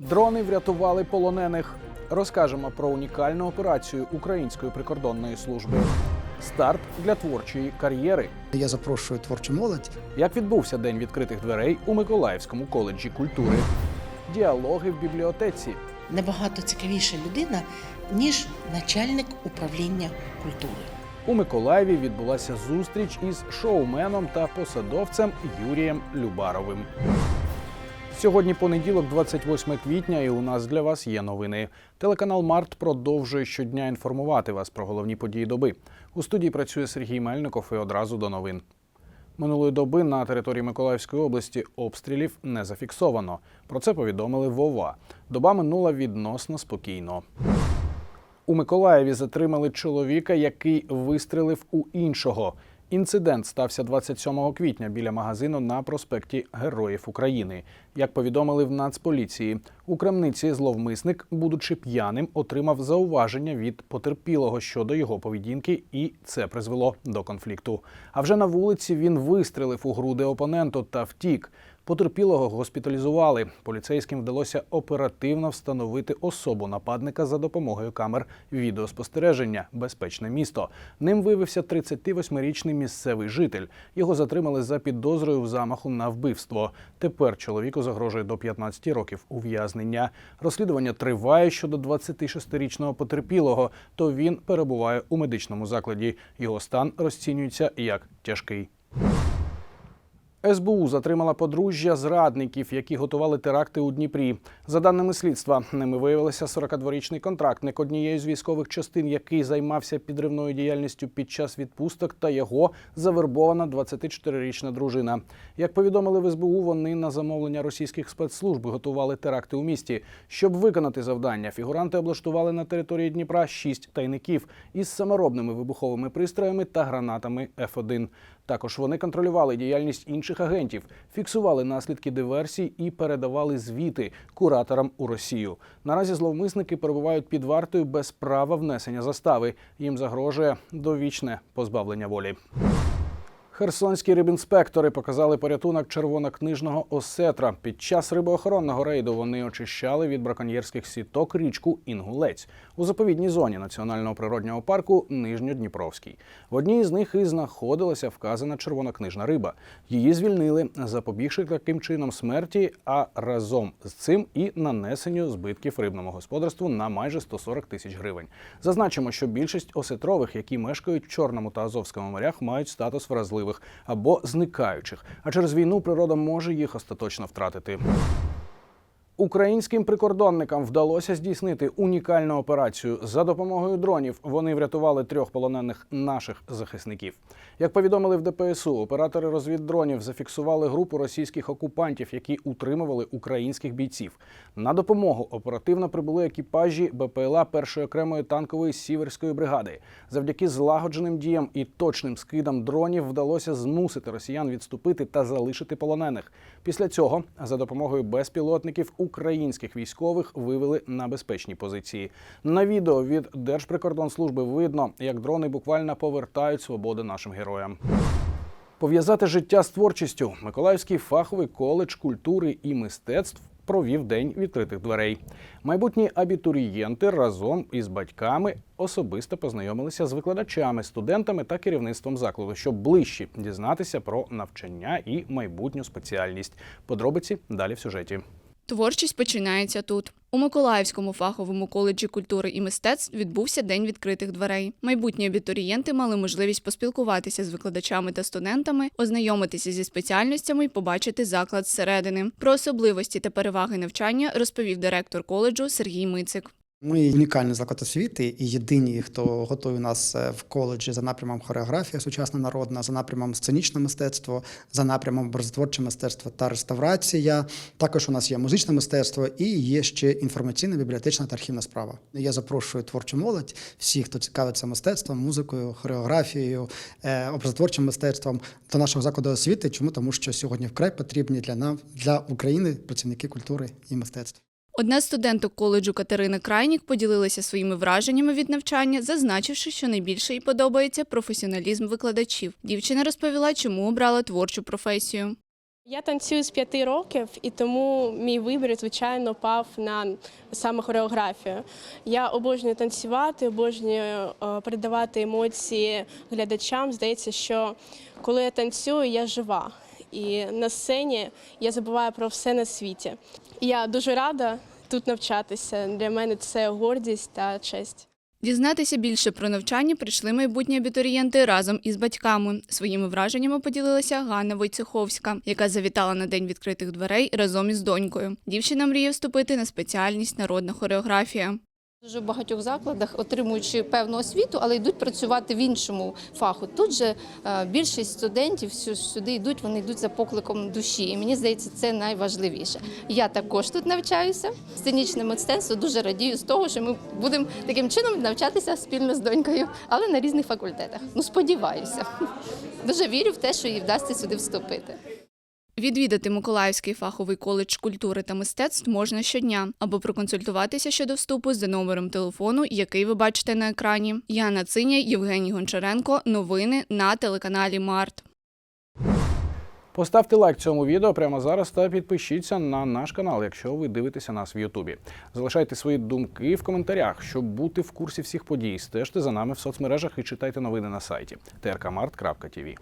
Дрони врятували полонених. Розкажемо про унікальну операцію Української прикордонної служби. Старт для творчої кар'єри. Я запрошую творчу молодь. Як відбувся день відкритих дверей у Миколаївському коледжі культури? Діалоги в бібліотеці. набагато цікавіша людина, ніж начальник управління культури. У Миколаєві відбулася зустріч із шоуменом та посадовцем Юрієм Любаровим. Сьогодні понеділок, 28 квітня, і у нас для вас є новини. Телеканал Март продовжує щодня інформувати вас про головні події доби. У студії працює Сергій Мельников і одразу до новин. Минулої доби на території Миколаївської області обстрілів не зафіксовано. Про це повідомили Вова. Доба минула відносно спокійно. У Миколаєві затримали чоловіка, який вистрелив у іншого. Інцидент стався 27 квітня біля магазину на проспекті Героїв України. Як повідомили в Нацполіції, у крамниці зловмисник, будучи п'яним, отримав зауваження від потерпілого щодо його поведінки, і це призвело до конфлікту. А вже на вулиці він вистрелив у груди опоненту та втік. Потерпілого госпіталізували. Поліцейським вдалося оперативно встановити особу нападника за допомогою камер відеоспостереження. Безпечне місто. Ним виявився 38-річний місцевий житель. Його затримали за підозрою в замаху на вбивство. Тепер чоловіку загрожує до 15 років ув'язнення. Розслідування триває щодо 26-річного потерпілого. То він перебуває у медичному закладі. Його стан розцінюється як тяжкий. СБУ затримала подружжя зрадників, які готували теракти у Дніпрі. За даними слідства, ними виявилося 42-річний контрактник однієї з військових частин, який займався підривною діяльністю під час відпусток, та його завербована 24-річна дружина. Як повідомили в СБУ, вони на замовлення російських спецслужб готували теракти у місті. Щоб виконати завдання, фігуранти облаштували на території Дніпра шість тайників із саморобними вибуховими пристроями та гранатами F1. Також вони контролювали діяльність інших агентів, фіксували наслідки диверсій і передавали звіти кураторам у Росію. Наразі зловмисники перебувають під вартою без права внесення застави. Їм загрожує довічне позбавлення волі. Херсонські рибінспектори показали порятунок червонокнижного осетра. Під час рибоохоронного рейду вони очищали від браконьєрських сіток річку Інгулець у заповідній зоні національного природнього парку Нижньодніпровський. В одній з них і знаходилася вказана червонокнижна риба. Її звільнили, запобігши таким чином смерті, а разом з цим і нанесенню збитків рибному господарству на майже 140 тисяч гривень. Зазначимо, що більшість осетрових, які мешкають в Чорному та Азовському морях, мають статус вразливих або зникаючих. А через війну природа може їх остаточно втратити. Українським прикордонникам вдалося здійснити унікальну операцію. За допомогою дронів вони врятували трьох полонених наших захисників. Як повідомили в ДПСУ, оператори розвіддронів зафіксували групу російських окупантів, які утримували українських бійців. На допомогу оперативно прибули екіпажі БПЛА першої окремої танкової сіверської бригади. Завдяки злагодженим діям і точним скидам дронів вдалося змусити росіян відступити та залишити полонених. Після цього за допомогою безпілотників українських військових вивели на безпечні позиції. На відео від Держприкордонслужби видно, як дрони буквально повертають свободи нашим героям. Пов'язати життя з творчістю Миколаївський фаховий коледж культури і мистецтв провів день відкритих дверей. Майбутні абітурієнти разом із батьками особисто познайомилися з викладачами, студентами та керівництвом закладу, щоб ближче дізнатися про навчання і майбутню спеціальність. Подробиці далі в сюжеті. Творчість починається тут. У Миколаївському фаховому коледжі культури і мистецтв відбувся день відкритих дверей. Майбутні абітурієнти мали можливість поспілкуватися з викладачами та студентами, ознайомитися зі спеціальностями і побачити заклад зсередини. Про особливості та переваги навчання розповів директор коледжу Сергій Мицик. Ми унікальний заклад освіти і єдині, хто готує нас е, в коледжі за напрямом хореографія сучасна народна, за напрямом сценічне мистецтво, за напрямом образотворче мистецтво та реставрація. Також у нас є музичне мистецтво і є ще інформаційна, бібліотечна та архівна справа. Я запрошую творчу молодь, всіх, хто цікавиться мистецтвом, музикою, хореографією, е, образотворчим мистецтвом до нашого закладу освіти. Чому тому, що сьогодні вкрай потрібні для нам для України працівники культури і мистецтва. Одна з студенток коледжу Катерина Крайнік поділилася своїми враженнями від навчання, зазначивши, що найбільше їй подобається професіоналізм викладачів. Дівчина розповіла, чому обрала творчу професію. Я танцюю з п'яти років, і тому мій вибір, звичайно, пав на саме хореографію. Я обожнюю танцювати, обожнюю е, передавати емоції глядачам. Здається, що коли я танцюю, я жива. І на сцені я забуваю про все на світі. Я дуже рада тут навчатися. Для мене це гордість та честь. Дізнатися більше про навчання прийшли майбутні абітурієнти разом із батьками. Своїми враженнями поділилася Ганна Войцеховська, яка завітала на день відкритих дверей разом із донькою. Дівчина мріє вступити на спеціальність народна хореографія. Дуже в багатьох закладах, отримуючи певну освіту, але йдуть працювати в іншому фаху. Тут же е, більшість студентів сюди йдуть, вони йдуть за покликом душі. І мені здається, це найважливіше. Я також тут навчаюся. Сценічне мистецтво дуже радію з того, що ми будемо таким чином навчатися спільно з донькою, але на різних факультетах. Ну, сподіваюся. Дуже вірю в те, що їй вдасться сюди вступити. Відвідати Миколаївський фаховий коледж культури та мистецтв можна щодня або проконсультуватися щодо вступу за номером телефону, який ви бачите на екрані. Яна Циня, Євгеній Гончаренко. Новини на телеканалі Март. Поставте лайк цьому відео прямо зараз та підпишіться на наш канал, якщо ви дивитеся нас в Ютубі. Залишайте свої думки в коментарях, щоб бути в курсі всіх подій. Стежте за нами в соцмережах і читайте новини на сайті trkmart.tv.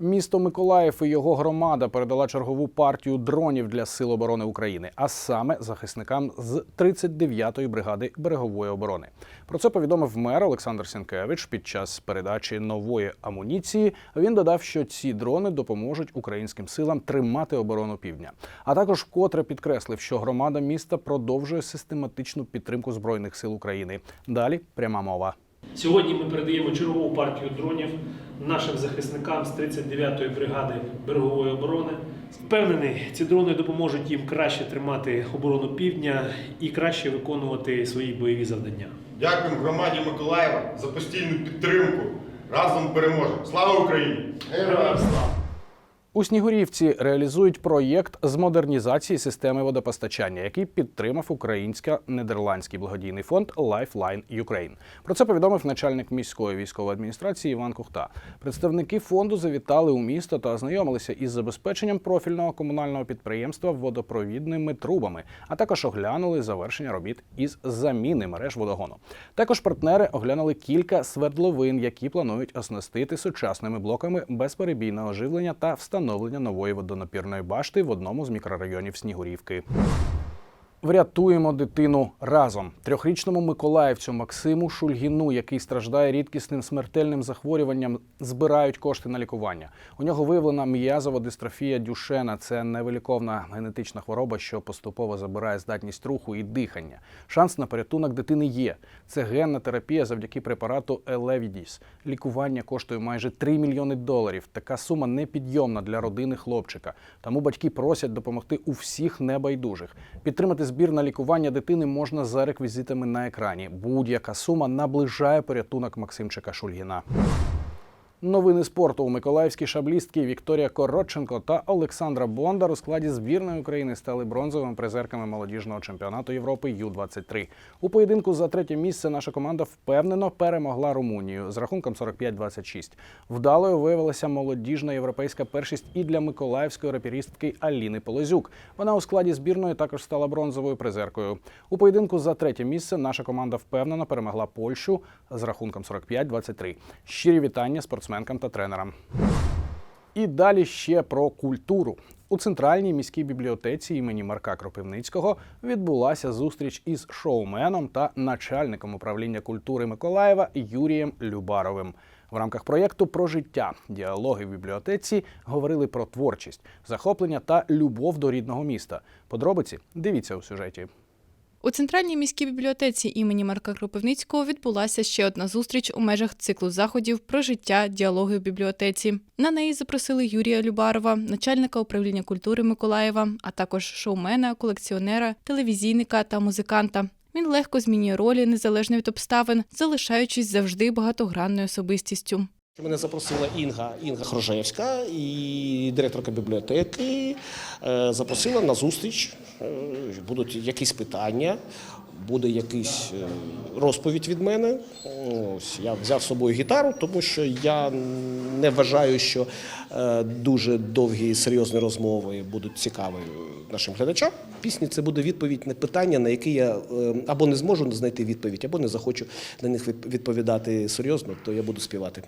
Місто Миколаїв і його громада передала чергову партію дронів для Сил оборони України, а саме захисникам з 39-ї бригади берегової оборони. Про це повідомив мер Олександр Сінкевич під час передачі нової амуніції. Він додав, що ці дрони допоможуть українським силам тримати оборону півдня. А також вкотре підкреслив, що громада міста продовжує систематичну підтримку збройних сил України. Далі пряма мова. Сьогодні ми передаємо чергову партію дронів нашим захисникам з 39-ї бригади берегової оборони. Впевнений, ці дрони допоможуть їм краще тримати оборону півдня і краще виконувати свої бойові завдання. Дякуємо громаді Миколаєва за постійну підтримку. Разом переможемо. Слава Україні! Героям слава! У Снігурівці реалізують проєкт з модернізації системи водопостачання, який підтримав українсько-нідерландський благодійний фонд Lifeline Ukraine. Про це повідомив начальник міської військової адміністрації Іван Кухта. Представники фонду завітали у місто та ознайомилися із забезпеченням профільного комунального підприємства водопровідними трубами, а також оглянули завершення робіт із заміни мереж водогону. Також партнери оглянули кілька свердловин, які планують оснастити сучасними блоками безперебійного живлення та встановлення нової водонапірної башти в одному з мікрорайонів Снігурівки. Врятуємо дитину разом. Трьохрічному миколаївцю Максиму Шульгіну, який страждає рідкісним смертельним захворюванням, збирають кошти на лікування. У нього виявлена м'язова дистрофія Дюшена. Це невиліковна генетична хвороба, що поступово забирає здатність руху і дихання. Шанс на порятунок дитини є. Це генна терапія завдяки препарату Елевідіс. Лікування коштує майже 3 мільйони доларів. Така сума непідйомна для родини хлопчика. Тому батьки просять допомогти у всіх небайдужих. Підтримати збір на лікування дитини можна за реквізитами на екрані. Будь-яка сума наближає порятунок Максимчика Шульгіна. Новини спорту у миколаївській шаблістки Вікторія Коротченко та Олександра Бондар у складі збірної України стали бронзовими призерками молодіжного чемпіонату Європи Ю-23. У поєдинку за третє місце наша команда впевнено перемогла Румунію з рахунком 45-26. Вдалою виявилася молодіжна європейська першість і для миколаївської раперістки Аліни Полозюк. Вона у складі збірної також стала бронзовою призеркою. У поєдинку за третє місце наша команда впевнено перемогла Польщу з рахунком 45-23. Щирі вітання спортсменкам та тренерам. І далі ще про культуру. У центральній міській бібліотеці імені Марка Кропивницького відбулася зустріч із шоуменом та начальником управління культури Миколаєва Юрієм Любаровим. В рамках проєкту про життя діалоги в бібліотеці говорили про творчість, захоплення та любов до рідного міста. Подробиці дивіться у сюжеті. У центральній міській бібліотеці імені Марка Кропивницького відбулася ще одна зустріч у межах циклу заходів про життя, діалоги в бібліотеці. На неї запросили Юрія Любарова, начальника управління культури Миколаєва, а також шоумена, колекціонера, телевізійника та музиканта. Він легко змінює ролі незалежно від обставин, залишаючись завжди багатогранною особистістю. Мене запросила Інга Інга Хрожевська і директорка бібліотеки. е, Запросила на зустріч. Е, Будуть якісь питання, буде якийсь е, розповідь від мене. Ось я взяв з собою гітару, тому що я не вважаю, що дуже довгі серйозні розмови будуть цікаві нашим глядачам. Пісні це буде відповідь на питання, на які я або не зможу знайти відповідь, або не захочу на них відповідати серйозно, то я буду співати.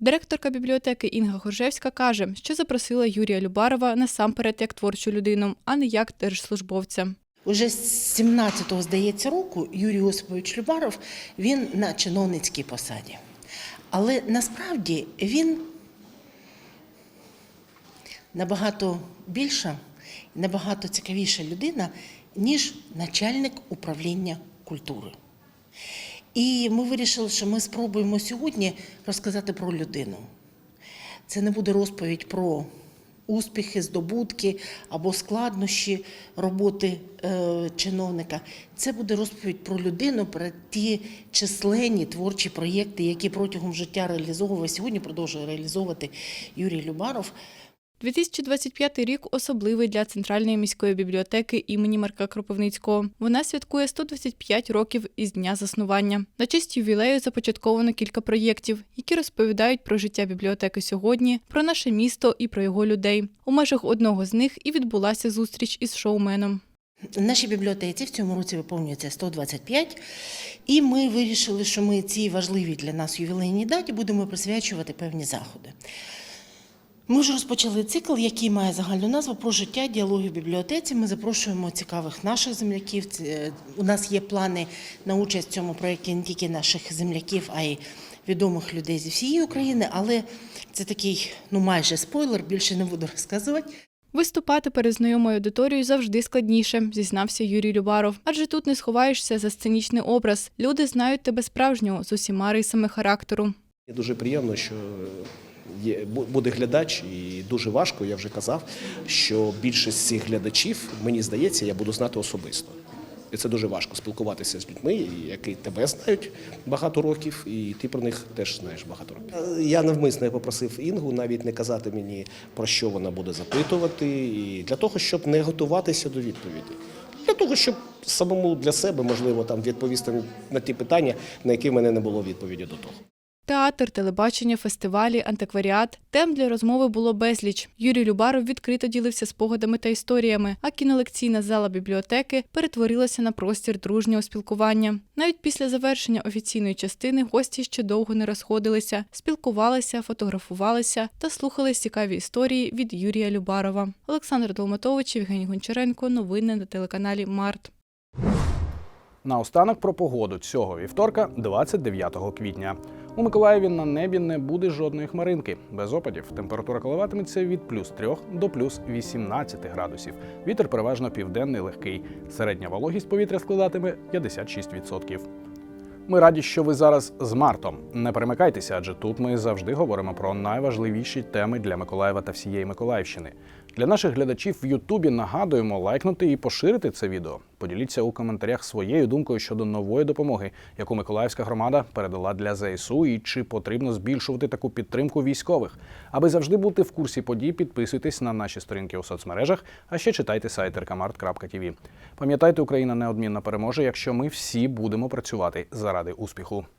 Директорка бібліотеки Інга Горжевська каже, що запросила Юрія Любарова насамперед як творчу людину, а не як держслужбовця. Уже з 17-го, здається, року Юрій Осипович Любаров він на чиновницькій посаді. Але насправді він набагато більша, набагато цікавіша людина, ніж начальник управління культури. І ми вирішили, що ми спробуємо сьогодні розказати про людину. Це не буде розповідь про успіхи, здобутки або складнощі роботи е, чиновника. Це буде розповідь про людину, про ті численні творчі проєкти, які протягом життя реалізовував сьогодні продовжує реалізовувати Юрій Любаров. 2025 рік особливий для Центральної міської бібліотеки імені Марка Кропивницького. Вона святкує 125 років із дня заснування. На честь ювілею започатковано кілька проєктів, які розповідають про життя бібліотеки сьогодні, про наше місто і про його людей. У межах одного з них і відбулася зустріч із шоуменом. Нашій бібліотеці в цьому році виповнюється 125, і ми вирішили, що ми цій важливій для нас ювілейній даті будемо присвячувати певні заходи. Ми вже розпочали цикл, який має загальну назву про життя діалоги в бібліотеці. Ми запрошуємо цікавих наших земляків. У нас є плани на участь в цьому проєкті не тільки наших земляків, а й відомих людей зі всієї України. Але це такий, ну майже спойлер, більше не буду розказувати. Виступати перед знайомою аудиторією завжди складніше, зізнався Юрій Любаров. Адже тут не сховаєшся за сценічний образ. Люди знають тебе справжнього з усіма рисами характеру. Дуже приємно, що є, буде глядач, і дуже важко, я вже казав, що більшість цих глядачів, мені здається, я буду знати особисто. І це дуже важко спілкуватися з людьми, які тебе знають багато років, і ти про них теж знаєш багато років. Е, Я навмисно попросив Інгу навіть не казати мені, про що вона буде запитувати, і для того, щоб не готуватися до відповіді. Для того, щоб самому для себе, можливо, там відповісти на ті питання, на які в мене не було відповіді до того. Театр, телебачення, фестивалі, антикваріат. Тем для розмови було безліч. Юрій Любаров відкрито ділився спогадами та історіями, а кінолекційна зала бібліотеки перетворилася на простір дружнього спілкування. Навіть після завершення офіційної частини гості ще довго не розходилися, спілкувалися, фотографувалися та слухали цікаві історії від Юрія Любарова. Олександр Долматович, Євгеній Гончаренко. Новини на телеканалі Март. Наостанок про погоду цього вівторка, 29 квітня. У Миколаєві на небі не буде жодної хмаринки. Без опадів температура коливатиметься від плюс 3 до плюс 18 градусів. Вітер переважно південний легкий. Середня вологість повітря складатиме 56%. Ми раді, що ви зараз з Мартом. Не перемикайтеся, адже тут ми завжди говоримо про найважливіші теми для Миколаєва та всієї Миколаївщини. Для наших глядачів в Ютубі нагадуємо лайкнути і поширити це відео. Поділіться у коментарях своєю думкою щодо нової допомоги, яку Миколаївська громада передала для ЗСУ, і чи потрібно збільшувати таку підтримку військових. Аби завжди бути в курсі подій, підписуйтесь на наші сторінки у соцмережах, а ще читайте сайт rkmart.tv. Пам'ятайте, Україна неодмінно переможе, якщо ми всі будемо працювати заради успіху.